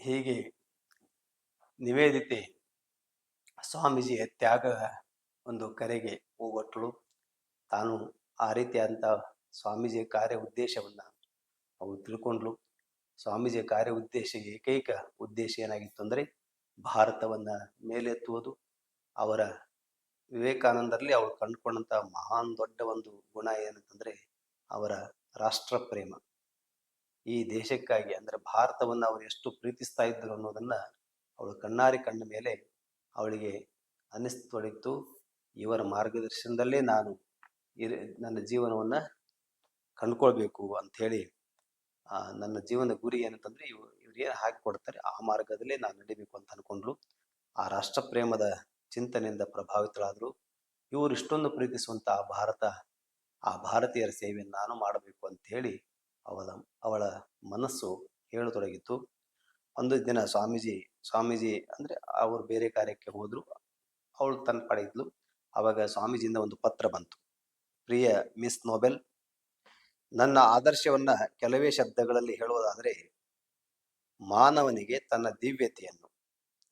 ಹೀಗೆ ನಿವೇದಿತೆ ಸ್ವಾಮೀಜಿಯ ತ್ಯಾಗ ಒಂದು ಕರೆಗೆ ಹೋಗೊಟ್ಟಳು ತಾನು ಆ ರೀತಿಯಾದಂಥ ಸ್ವಾಮೀಜಿಯ ಕಾರ್ಯ ಉದ್ದೇಶವನ್ನು ಅವಳು ತಿಳ್ಕೊಂಡ್ಲು ಸ್ವಾಮೀಜಿಯ ಕಾರ್ಯ ಉದ್ದೇಶ ಏಕೈಕ ಉದ್ದೇಶ ಏನಾಗಿತ್ತು ಅಂದರೆ ಭಾರತವನ್ನು ಮೇಲೆತ್ತುವುದು. ಅವರ ವಿವೇಕಾನಂದರಲ್ಲಿ ಅವಳು ಕಂಡುಕೊಂಡಂಥ ಮಹಾನ್ ದೊಡ್ಡ ಒಂದು ಗುಣ ಏನಂತಂದರೆ ಅವರ ರಾಷ್ಟ್ರ ಪ್ರೇಮ ಈ ದೇಶಕ್ಕಾಗಿ ಅಂದರೆ ಭಾರತವನ್ನು ಅವರು ಎಷ್ಟು ಪ್ರೀತಿಸ್ತಾ ಇದ್ದರು ಅನ್ನೋದನ್ನ ಅವಳು ಕಣ್ಣಾರಿ ಕಣ್ಣ ಮೇಲೆ ಅವಳಿಗೆ ಅನ್ನಿಸ್ತೊಡಗಿತ್ತು ಇವರ ಮಾರ್ಗದರ್ಶನದಲ್ಲೇ ನಾನು ನನ್ನ ಜೀವನವನ್ನು ಕಂಡ್ಕೊಳ್ಬೇಕು ಅಂಥೇಳಿ ನನ್ನ ಜೀವನದ ಗುರಿ ಏನಂತಂದ್ರೆ ಇವ್, ಇವ್ರು ಏನು ಹಾಕಿಕೊಡ್ತಾರೆ ಆ ಮಾರ್ಗದಲ್ಲೇ ನಾನು ನಡಿಬೇಕು ಅಂತ ಅಂದ್ಕೊಂಡ್ರು ಆ ರಾಷ್ಟ್ರ ಪ್ರೇಮದ ಚಿಂತನೆಯಿಂದ ಪ್ರಭಾವಿತರಾದರು ಇವರು ಇಷ್ಟೊಂದು ಪ್ರೀತಿಸುವಂತ ಆ ಭಾರತ, ಆ ಭಾರತೀಯರ ಸೇವೆಯನ್ನು ನಾನು ಮಾಡಬೇಕು ಅಂತ ಹೇಳಿ ಅವಳ ಅವಳ ಮನಸ್ಸು ಹೇಳತೊಡಗಿತ್ತು. ಒಂದು ದಿನ ಸ್ವಾಮೀಜಿ ಸ್ವಾಮೀಜಿ ಅಂದ್ರೆ ಅವರು ಬೇರೆ ಕಾರ್ಯಕ್ಕೆ ಹೋದರು, ಅವಳು ತನ್ನ ಪಡೆಯಿದ್ಲು ಆವಾಗ ಸ್ವಾಮೀಜಿಯಿಂದ ಒಂದು ಪತ್ರ ಬಂತು. ಪ್ರಿಯ ಮಿಸ್ ನೋಬೆಲ್, ನನ್ನ ಆದರ್ಶವನ್ನ ಕೆಲವೇ ಶಬ್ದಗಳಲ್ಲಿ ಹೇಳುವುದಾದರೆ, ಮಾನವನಿಗೆ ತನ್ನ ದಿವ್ಯತೆಯನ್ನು,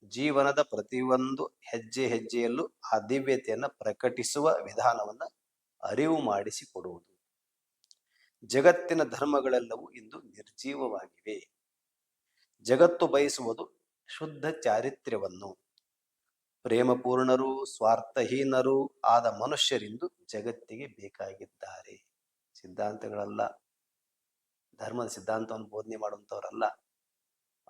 ಜೀವನದ ಪ್ರತಿಯೊಂದು ಹೆಜ್ಜೆ ಹೆಜ್ಜೆಯಲ್ಲೂ ಆ ದಿವ್ಯತೆಯನ್ನು ಪ್ರಕಟಿಸುವ ವಿಧಾನವನ್ನ ಅರಿವು ಮಾಡಿಸಿಕೊಡುವುದು. ಜಗತ್ತಿನ ಧರ್ಮಗಳೆಲ್ಲವೂ ಇಂದು ನಿರ್ಜೀವವಾಗಿವೆ. ಜಗತ್ತು ಬಯಸುವುದು ಶುದ್ಧ ಚಾರಿತ್ರ್ಯವನ್ನು. ಪ್ರೇಮಪೂರ್ಣರು, ಸ್ವಾರ್ಥಹೀನರು ಆದ ಮನುಷ್ಯರಿಂದು ಜಗತ್ತಿಗೆ ಬೇಕಾಗಿದ್ದಾರೆ. ಸಿದ್ಧಾಂತಗಳಲ್ಲ. ಧರ್ಮದ ಸಿದ್ಧಾಂತವನ್ನು ಬೋಧನೆ ಮಾಡುವಂಥವ್ರಲ್ಲ.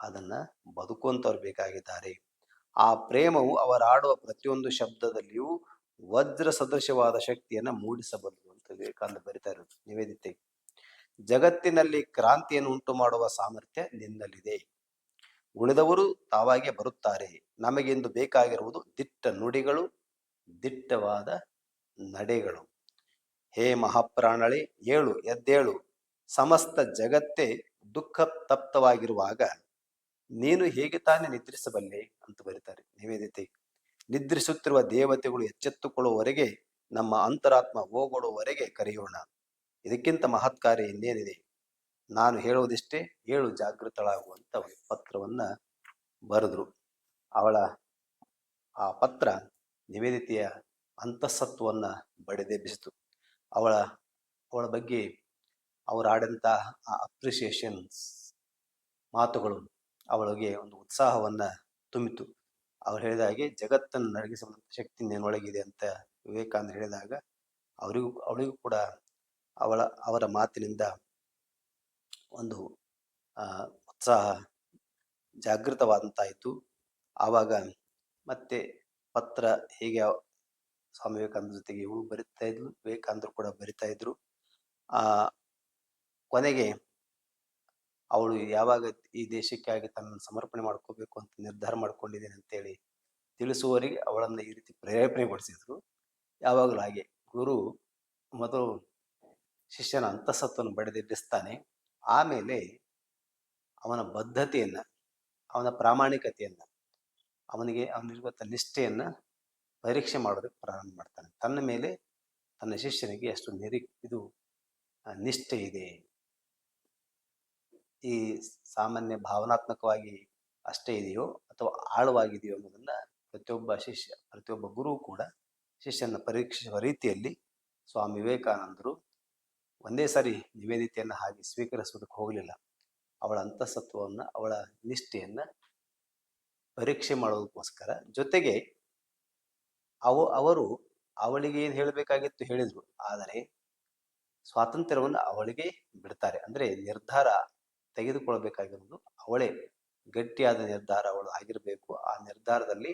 ಅದನ್ನ ಬದುಕುವಂಥವ್ರು ಬೇಕಾಗಿದ್ದಾರೆ. ಆ ಪ್ರೇಮವು ಅವರಾಡುವ ಪ್ರತಿಯೊಂದು ಶಬ್ದದಲ್ಲಿಯೂ ವಜ್ರ ಸದೃಶವಾದ ಶಕ್ತಿಯನ್ನ ಮೂಡಿಸಬಲ್ಲದು ಅಂತ ವಿವೇಕಾನಂದ ಬರಿತಾ ಇರೋದು. ನಿವೇದಿತೆ. ಜಗತ್ತಿನಲ್ಲಿ ಕ್ರಾಂತಿಯನ್ನು ಉಂಟು ಮಾಡುವ ಸಾಮರ್ಥ್ಯ ನಿನ್ನಲ್ಲಿದೆ. ಉಳಿದವರು ತಾವಾಗೆ ಬರುತ್ತಾರೆ. ನಮಗೆಂದು ಬೇಕಾಗಿರುವುದು ದಿಟ್ಟ ನುಡಿಗಳು, ದಿಟ್ಟವಾದ ನಡೆಗಳು. ಹೇ ಮಹಾಪ್ರಾಣಳೆ, ಏಳು, ಎದ್ದೇಳು. ಸಮಸ್ತ ಜಗತ್ತೇ ದುಃಖ ತಪ್ತವಾಗಿರುವಾಗ ನೀನು ಹೇಗೆ ತಾನೇ ನಿದ್ರಿಸಬಲ್ಲೆ ಅಂತ ಬರೀತಾರೆ ನಿವೇದಿತೆ. ನಿದ್ರಿಸುತ್ತಿರುವ ದೇವತೆಗಳು ಎಚ್ಚೆತ್ತುಕೊಳ್ಳುವವರೆಗೆ, ನಮ್ಮ ಅಂತರಾತ್ಮ ಹೋಗೊಡುವವರೆಗೆ ಕರೆಯೋಣ. ಇದಕ್ಕಿಂತ ಮಹತ್ಕಾರ್ಯ ಇನ್ನೇನಿದೆ? ನಾನು ಹೇಳುವುದಿಷ್ಟೇ ಏಳು ಜಾಗೃತಳಾಗುವಂಥ ಒಂದು ಪತ್ರವನ್ನ ಬರೆದ್ರು. ಅವಳ ಆ ಪತ್ರ ನಿವೇದಿತೆಯ ಅಂತಸತ್ವವನ್ನ ಬಡಿದೆಬ್ಬಿಸಿತು ಅವಳ ಅವಳ ಬಗ್ಗೆ ಅವರು ಆಡಿದಂಥ ಆ ಅಪ್ರಿಸಿಯೇಷನ್ಸ್ ಮಾತುಗಳು ಅವಳಿಗೆ ಒಂದು ಉತ್ಸಾಹವನ್ನು ತುಂಬಿತು. ಅವ್ರು ಹೇಳಿದ ಹಾಗೆ ಜಗತ್ತನ್ನು ನಡಗಿಸುವಂಥ ಶಕ್ತಿ ನಿನ್ನೊಳಗಿದೆ ಅಂತ ವಿವೇಕಾನಂದ ಹೇಳಿದಾಗ, ಅವರಿಗೂ, ಅವಳಿಗೂ ಕೂಡ ಅವಳ, ಅವರ ಮಾತಿನಿಂದ ಒಂದು ಉತ್ಸಾಹ ಜಾಗೃತವಾದಂತಾಯಿತು. ಆವಾಗ ಮತ್ತೆ ಪತ್ರ ಹೇಗೆ ಸ್ವಾಮಿ ವಿವೇಕಾನಂದ ಜೊತೆಗೆ ಇವು ಬರಿತಾ ಇದ್ಲು, ವಿವೇಕಾನಂದರು ಕೂಡ ಬರಿತಾ ಇದ್ರು. ಆ, ಕೊನೆಗೆ ಅವಳು ಯಾವಾಗ ಈ ದೇಶಕ್ಕಾಗಿ ತನ್ನನ್ನು ಸಮರ್ಪಣೆ ಮಾಡ್ಕೋಬೇಕು ಅಂತ ನಿರ್ಧಾರ ಮಾಡ್ಕೊಂಡಿದ್ದೇನೆ ಅಂತೇಳಿ ತಿಳಿಸುವವರಿಗೆ ಅವಳನ್ನು ಈ ರೀತಿ ಪ್ರೇರೇಪಣೆಗೊಳಿಸಿದ್ರು. ಯಾವಾಗಲೂ ಹಾಗೆ. ಗುರು ಮೊದಲು ಶಿಷ್ಯನ ಅಂತಸತ್ವವನ್ನು ಬಡಿದೆಬ್ಬಿಸ್ತಾನೆ ಆಮೇಲೆ ಅವನ ಬದ್ಧತೆಯನ್ನು, ಅವನ ಪ್ರಾಮಾಣಿಕತೆಯನ್ನು, ಅವನಿಗೆ ಅವನಿರುವಂಥ ನಿಷ್ಠೆಯನ್ನು ಪರೀಕ್ಷೆ ಮಾಡೋದಕ್ಕೆ ಪ್ರಾರಂಭ ಮಾಡ್ತಾನೆ. ತನ್ನ ಮೇಲೆ ತನ್ನ ಶಿಷ್ಯನಿಗೆ ಅಷ್ಟು ನಿರಿ, ಇದು ನಿಷ್ಠೆ ಇದೆ. ಈ ಸಾಮಾನ್ಯ ಭಾವನಾತ್ಮಕವಾಗಿ ಅಷ್ಟೇ ಇದೆಯೋ ಅಥವಾ ಆಳವಾಗಿದೆಯೋ ಅನ್ನೋದನ್ನು ಪ್ರತಿಯೊಬ್ಬ ಶಿಷ್ಯ, ಪ್ರತಿಯೊಬ್ಬ ಗುರು ಕೂಡ ಶಿಷ್ಯನ ಪರೀಕ್ಷಿಸುವ ರೀತಿಯಲ್ಲಿ ಸ್ವಾಮಿ ವಿವೇಕಾನಂದರು ಒಂದೇ ಸಾರಿ ನಿವೇದಿತೆಯನ್ನು ಹಾಗೆ ಸ್ವೀಕರಿಸೋದಕ್ಕೆ ಹೋಗಲಿಲ್ಲ. ಅವಳ ಅಂತಸತ್ವವನ್ನು, ಅವಳ ನಿಷ್ಠೆಯನ್ನು ಪರೀಕ್ಷೆ ಮಾಡೋದಕ್ಕೋಸ್ಕರ ಜೊತೆಗೆ ಅವ, ಅವರು ಅವಳಿಗೆ ಏನು ಹೇಳಬೇಕಾಗಿತ್ತು ಹೇಳಿದರು. ಆದರೆ ಸ್ವಾತಂತ್ರ್ಯವನ್ನು ಅವಳಿಗೆ ಬಿಡ್ತಾರೆ. ಅಂದ್ರೆ ನಿರ್ಧಾರ ತೆಗೆದುಕೊಳ್ಬೇಕಾಗಿರೋದು ಅವಳೇ. ಗಟ್ಟಿಯಾದ ನಿರ್ಧಾರ ಅವಳು ಆಗಿರಬೇಕು. ಆ ನಿರ್ಧಾರದಲ್ಲಿ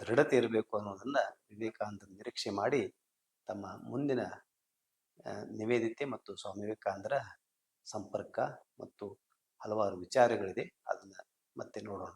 ದೃಢತೆ ಇರಬೇಕು ಅನ್ನೋದನ್ನು ವಿವೇಕಾನಂದ ನಿರೀಕ್ಷೆ ಮಾಡಿ ತಮ್ಮ ಮುಂದಿನ ನಿವೇದಿತೆ ಮತ್ತು ಸ್ವಾಮಿ ವಿವೇಕಾನಂದರ ಸಂಪರ್ಕ ಮತ್ತು ಹಲವಾರು ವಿಚಾರಗಳಿದೆ. ಅದನ್ನು ಮತ್ತೆ ನೋಡೋಣ.